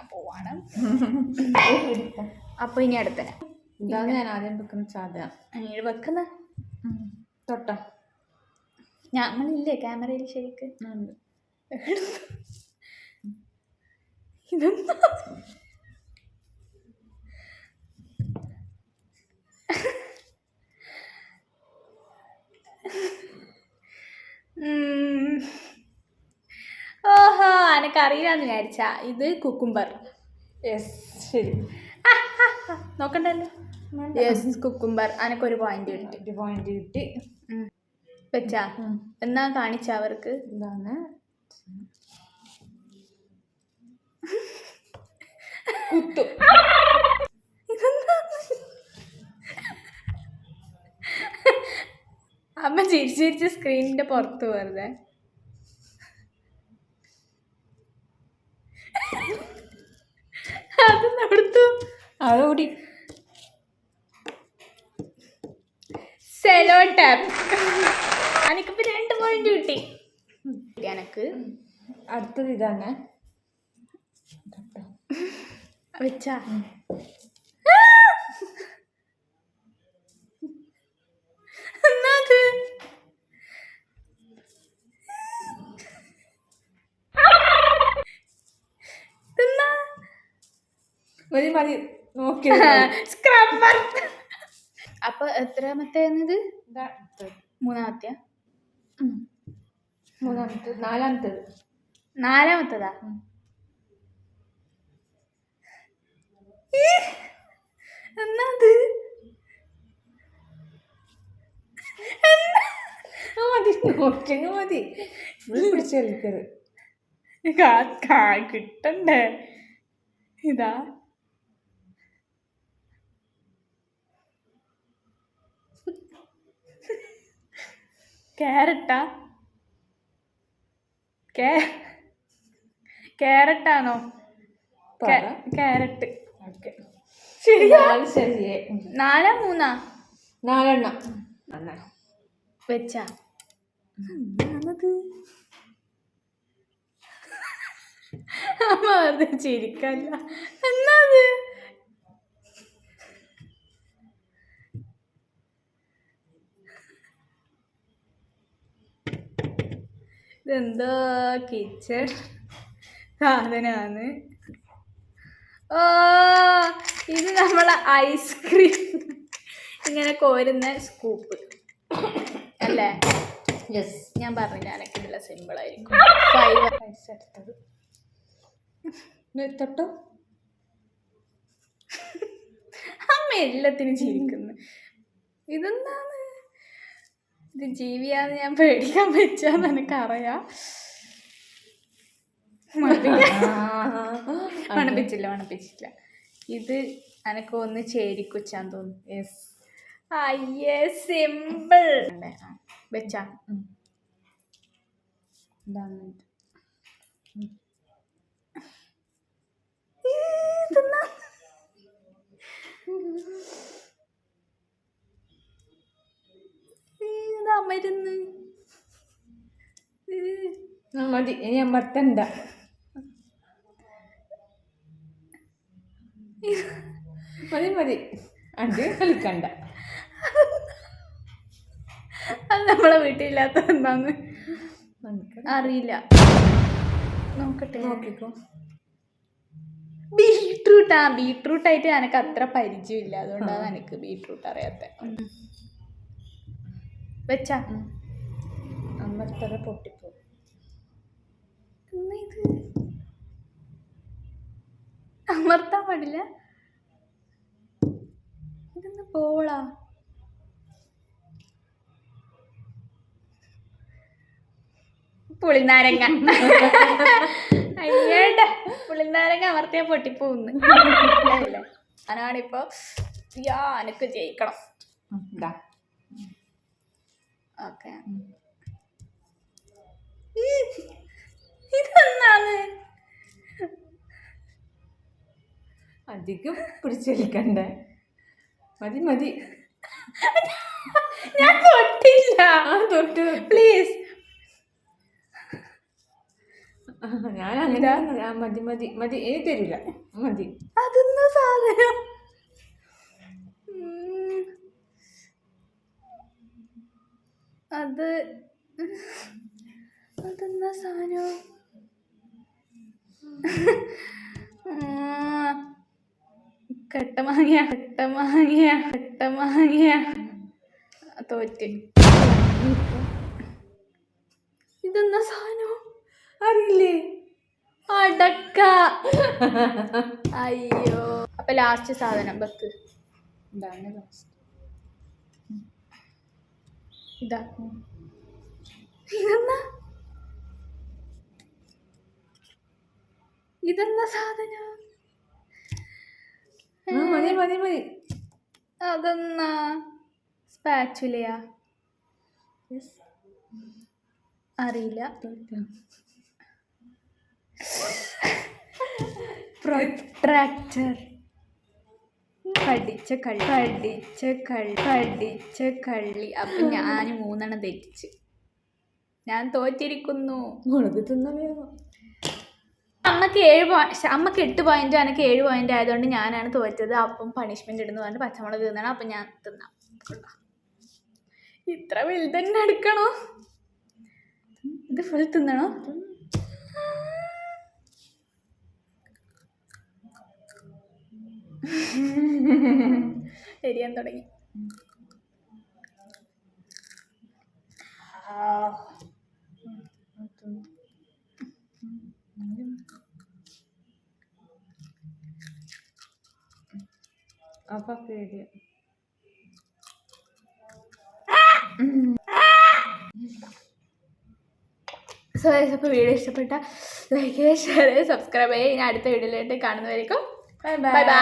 ചെയ്യാൻ പോവാണ്. അപ്പൊ ഇനി അടുത്തനെ ഇതാണ് ഞാൻ ആദ്യം വെക്കുന്ന സാധനം അങ്ങനെ വെക്കുന്ന. തൊട്ട. ഞങ്ങളില്ലേ ക്യാമറയിൽ ശരിക്ക്. ഇതെന്താ? ഓഹോ അറിയില്ലാന്ന് വിചാരിച്ച. ഇത് കുക്കുംബർ യെസ് ശരി. നോക്കണ്ടല്ലോ. യെസ് കുക്കുംബർ ഒരു പോയിന്റ് കിട്ടി ഒരു പോയിന്റ് കിട്ടി. വെച്ചാ. എന്നാ കാണിച്ച അവർക്ക്? ഇതാണ് അമ്മ ചിരിച്ചിരിച്ച് ചിരിച്ച് സ്ക്രീനിന്റെ പുറത്ത് വെറുതെ അത് നടത്തു അതോടി സെലോ ടാപ്പ് എനിക്കിപ്പോ രണ്ട് പോയിന്റ് കിട്ടി. എനക്ക് അടുത്തത് ഇതാണ്. വെച്ചാ? മതി മതി. സ്ക്രബ്ബർ അപ്പൊ എത്രാമത്തേത് മൂന്നാമത്തെയാ? മൂന്നാമത്തത് നാലാമത്തത്. നാലാമത്തതാ? എന്നാ അത്? ആ, മതി നോക്കിയങ്ങ് മതി. പിടിച്ചേൽക്കരുത് കിട്ടണ്ടേ? ഇതാ. ക്യാരറ്റാ? കേ ക്യാരറ്റാണോ. ക്യാരറ്റ്. നാല് മൂന്നാ? നാലെണ്ണം. വെച്ചാ. അമ്മ വെറുതെ ചിരിക്കല്ല. എന്നാത് ഇതെന്തോ? കിച്ചൺ സാധനമാണ് ഓ ഇത് നമ്മളെ ഐസ്ക്രീം ഇങ്ങനെ കോരുന്ന സ്കൂപ്പ് അല്ലേ? യെസ് ഞാൻ പറഞ്ഞില്ല എനക്കിതില്ല സിമ്പിൾ ആയിരിക്കും. ഫൈവ് പൈസ എടുത്തത്. തൊട്ടോ അമ്മ എല്ലാത്തിനും ചിരിക്കുന്നു. ഇതെന്താണ് ഇത് ജീവിയാന്ന് ഞാൻ പേടിക്കാൻ പറ്റാന്ന് എനിക്കറിയാം. മണപ്പിച്ചില്ല മണപ്പിച്ചില്ല ഇത് എനക്ക് ഒന്ന് ചേരിക്കുച്ചാൻ തോന്നുന്നു. യെസ് അയ്യേ സിമ്പിൾ വെച്ചാ. ഇതാണ് ഇതെന്നാ? ഇതാ മരുന്ന് ആ, മതി. ഇനി അമർത്തണ്ട മതി മതി. അത് കളിക്കണ്ട. അത് നമ്മളെ വീട്ടിലില്ലാത്ത എന്താന്ന് അറിയില്ല. നോക്കട്ടെ. നോക്കിക്കോ. ബീട്രൂട്ട്. ആ ബീട്രൂട്ട് ആയിട്ട് എനിക്ക് അത്ര പരിചയമില്ല. അതുകൊണ്ടാണ് എനിക്ക് ബീട്രൂട്ട് അറിയാത്ത. വെച്ചാ. അമ്മത്തറ പൊട്ടിപ്പോ ഇത് അമർത്താൻ പാടില്ല. ഇതൊന്ന് പോളാ. പുളിനാരങ്ങ. അയ്യേട്ട പുളിനാരങ്ങ അമർത്തിയാ പൊട്ടിപ്പോന്ന് അതാണിപ്പോ യാ എനക്ക് ജയിക്കണം ഓക്കേ. ഓക്കെ ഇതെന്നാണ് അധികം പിടിച്ച് കളിക്കണ്ട മതി മതി. ഞാൻ തൊട്ടില്ല. തൊട്ട് പ്ലീസ് ഞാൻ അങ്ങനെ മതി മതി മതി. ഏ തരില്ല മതി. അതൊന്നും സാധനം? അത് അതെന്നാ സാധനം. കട്ടമാങ്ങിയ കട്ടമാങ്ങിയ കട്ടമാങ്ങിയ തോറ്റ് ഇതെന്നാ സാധനം? അറിയില്ലേ? അടക്ക. അയ്യോ. അപ്പൊ ലാസ്റ്റ് സാധനം ബക്ക്. ഇതാണ് ലാസ്റ്റ് ഇതാ. ഇതെന്നാ ഇതെന്നാ സാധനം? മതി മതി മതി. അതെന്നാ? സ്പാച്ചുലയാ? അറിയില്ല. പ്രൊട്രാക്ടർ കടിച്ച കള്ളി. കടിച്ച കള്ളി കടിച്ച കള്ളി. അപ്പൊ ഞാൻ മൂന്നെണ്ണം തെറ്റിച്ച്. ഞാൻ തോറ്റിരിക്കുന്നു. മുളക് തിന്നലായിരുന്നു അമ്മയ്ക്ക് ഏഴ് അമ്മയ്ക്ക് എട്ട് പോയിന്റ് എനിക്ക് ഏഴ് പോയിന്റ് ആയതുകൊണ്ട് ഞാനാണ് തോറ്റത്. അപ്പം പണിഷ്മെന്റ് ഇടുന്നു പറഞ്ഞിട്ട് പച്ചമുളക് തിന്നണം. അപ്പം ഞാൻ തിന്നാം. ഇത്ര വലുതന്നെ എടുക്കണോ? ഇത് ഫുൾ തിന്നണോ? എരിയാൻ തുടങ്ങി. അപ്പൊ പേടിയ സോ അപ്പോൾ വീഡിയോ ഇഷ്ടപ്പെട്ട ലൈക്ക് ചെയ്യുക ഷെയർ ചെയ്യുക. സബ്സ്ക്രൈബ് ചെയ്യുക ഇനി അടുത്ത വീഡിയോയിലായിട്ട് കാണുന്നതായിരിക്കും ബൈ ബൈ ബൈ